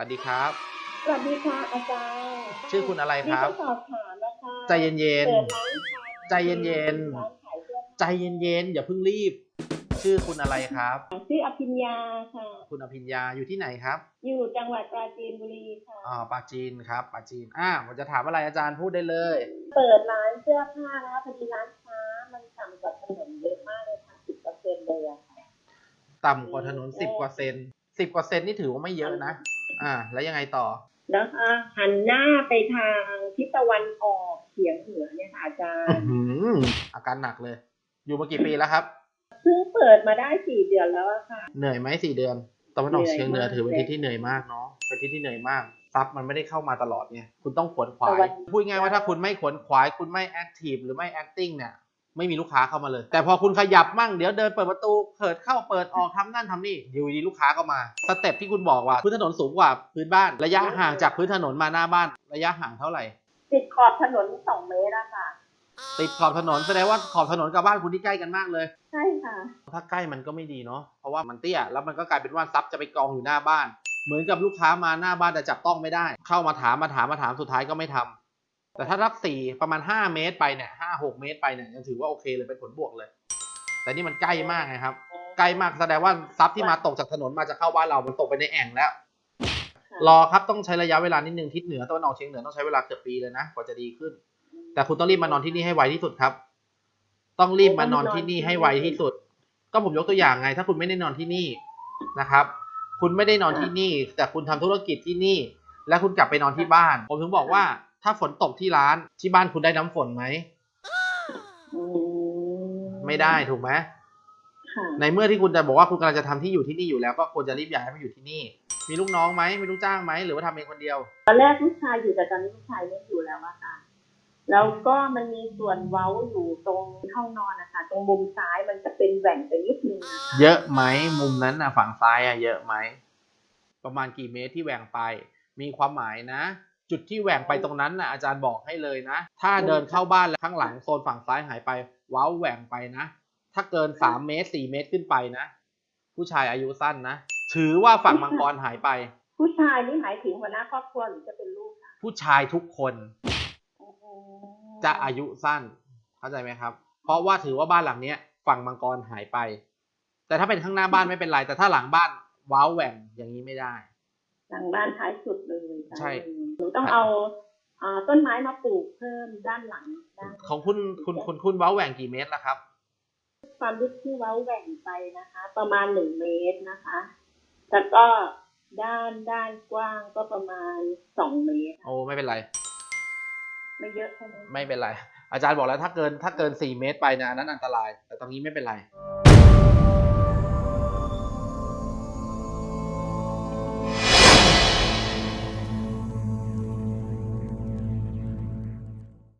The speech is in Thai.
วัสดีครับ สวัสดีค่ะอาจารย์ชื่อคุณอะไรครับมีข้อสอบถามนะคะใจเย็นเปิดร้านขายใจเย็นๆร้านขายเสื้อๆใจเย็นๆอย่าเพิ่งรีบ ชื่อคุณอะไรครับผ้าชื่ออภิญญาค่ะ คุณอภิญญาอยู่ที่ไหนครับ อยู่จังหวัดปราจีนบุรีค่ะอ่าปาจีนครับปาจีนอ่าผมจะถามอะไรอาจารย์พูดได้เลย เปิดร้านเสื้อผ้านะคะพอดีร้านค้ามันต่ำกว่าถนนเยอะมากเลยค่ะสิบเปอร์เซ็นต์เลยอะค่ะต่ำกว่าถนนสิบกว่าเซนสิบกว่าเซนนี่ถือว่าไม่เยอะนะ อ่า แล้วยังไงต่อ แล้วก็หันหน้าไปทางทิศตะวันออกเฉียงเหนือเนี่ยค่ะอาจารย์อื้อหืออาการหนักเลย อยู่มากี่ปีแล้วครับเพิ่งเปิดมาได้สี่เดือนแล้วอะค่ะ เหนื่อยไหมสี่เดือนตะวันออกเฉียงเหนือเหนื่อยมากถือเป็นที่ที่เหนื่อยมากเนาะเป็นที่ที่เหนื่อยมากซับมันไม่ได้เข้ามาตลอดไงคุณต้องขวนขวาตะยวันพูดง่ายว่าถ้าคุณไม่ขวนขวาย คุณไม่แอคทีฟหรือไม่แอคติ้งเนี่ย ไม่มีลูกค้าเข้ามาเลย แต่พอคุณขยับมั่งเดี๋ยวเดินเปิดประตูเปิดเข้าเปิดออกทำนั่นทำนี่อยู่ดีลูกค้าก็มาสเต็ปที่คุณบอกว่าพื้นถนนสูงกว่าพื้นบ้านระยะห่างจากพื้นถนนมาหน้าบ้านระยะห่างเท่าไหร่ ติดขอบถนนสองเมตรอะค่ะ ติดขอบถนนแสดงว่าขอบถนนกับบ้านคุณที่ใกล้กันมากเลย ใช่ค่ะ ถ้าใกล้มันก็ไม่ดีเนาะเพราะว่ามันเตี้ยแล้วมันก็กลายเป็นว่าซับจะไปกองอยู่หน้าบ้าน เหมือนกับลูกค้ามาหน้าบ้านแต่จับต้องไม่ได้ เข้ามาถามมาถามมาถามสุดท้ายก็ไม่ทำ แต่ถ้ารักสี่ประมาณ 5 เมตรไปเนี่ยห้าหกเมตรไปเนี่ยยังถือว่าโอเคเลยเป็นผลบวกเลย แต่นี่มันใกล้มากนะครับ ใกล้มากแสดงว่าซับที่มาตกจากถนนมาจะเข้าบ้านเรา มันตกไปในแอ่งแล้ว รอครับต้องใช้ระยะเวลานิดนึงทิศเหนือตะวันออกเฉียงเหนือต้องใช้เวลาเกือบปีเลยนะกว่าจะดีขึ้น แต่คุณต้องรีบมานอนที่นี่ให้ไวที่สุดครับ ต้องรีบมานอนที่นี่ให้ไวที่สุด ก็ผมยกตัวอย่างไง ถ้าคุณไม่ได้นอนที่นี่นะครับ คุณไม่ได้นอนที่นี่ แต่คุณทำธุรกิจที่นี่ แล้วคุณกลับไปนอนที่บ้าน ผมถึงบอกว่า ถ้าฝนตกที่ร้านที่บ้านคุณได้น้ำฝนไหม อืมไม่ได้ถูกไหมค่ะในเมื่อที่คุณจะบอกว่าคุณกำลังจะทำที่อยู่ที่นี่อยู่แล้วก็ควรจะรีบย้ายมาอยู่ที่นี่ มีลูกน้องไหมมีลูกจ้างไหมหรือว่าทำเองคนเดียว ตอนแรกลูกชายอยู่แต่ตอนนี้ลูกชายไม่อยู่แล้วอะค่ะ แล้วก็มันมีส่วนเว้าอยู่ตรงห้องนอนนะคะตรงมุมซ้ายมันจะเป็นแหว่งไปนิดนึงนะคะเยอะไหมมุมนั้นนะฝั่งซ้ายอะเยอะไหมประมาณกี่เมตรที่แหว่งไป มีความหมายนะ จุดที่แหว่งไปตรงนั้นนะอาจารย์บอกให้เลยนะ ถ้าเดินเข้าบ้านแล้วข้างหลังโซนฝั่งซ้ายหายไปเว้าแหว่งไปนะ ถ้าเกินสามเมตรสี่เมตรขึ้นไปนะ ผู้ชายอายุสั้นนะ ถือว่าฝั่งมังกรหายไป ผู้ชายนี่หมายถึงหัวหน้าครอบครัวหรือจะเป็นลูกคะผู้ชายทุกคนโอ้โหจะอายุสั้น เข้าใจไหมครับ เพราะว่าถือว่าบ้านหลังเนี้ย ฝั่งมังกรหายไป แต่ถ้าเป็นข้างหน้าบ้านไม่เป็นไร แต่ถ้าหลังบ้านเว้าแหว่งอย่างนี้ไม่ได้ หลังบ้านท้ายสุดเลยค่ะใช่ หนูต้องเอาอ่าต้นไม้มาปลูกเพิ่มด้านหลังด้านของคุณคุณคุณคุณเว้าแหว่งกี่เมตรละครับ ความลึกที่เว้าแหว่งไปนะคะ ประมาณหนึ่งเมตรนะคะ แล้วก็ด้านด้านกว้างก็ประมาณสองเมตร โอ้ไม่เป็นไร ไม่เยอะใช่ไหมไม่เป็นไร อาจารย์บอกแล้วถ้าเกินถ้าเกินสี่เมตรไปเนะอันนั้นอันตราย แต่ตรงนี้ไม่เป็นไรอ๋อ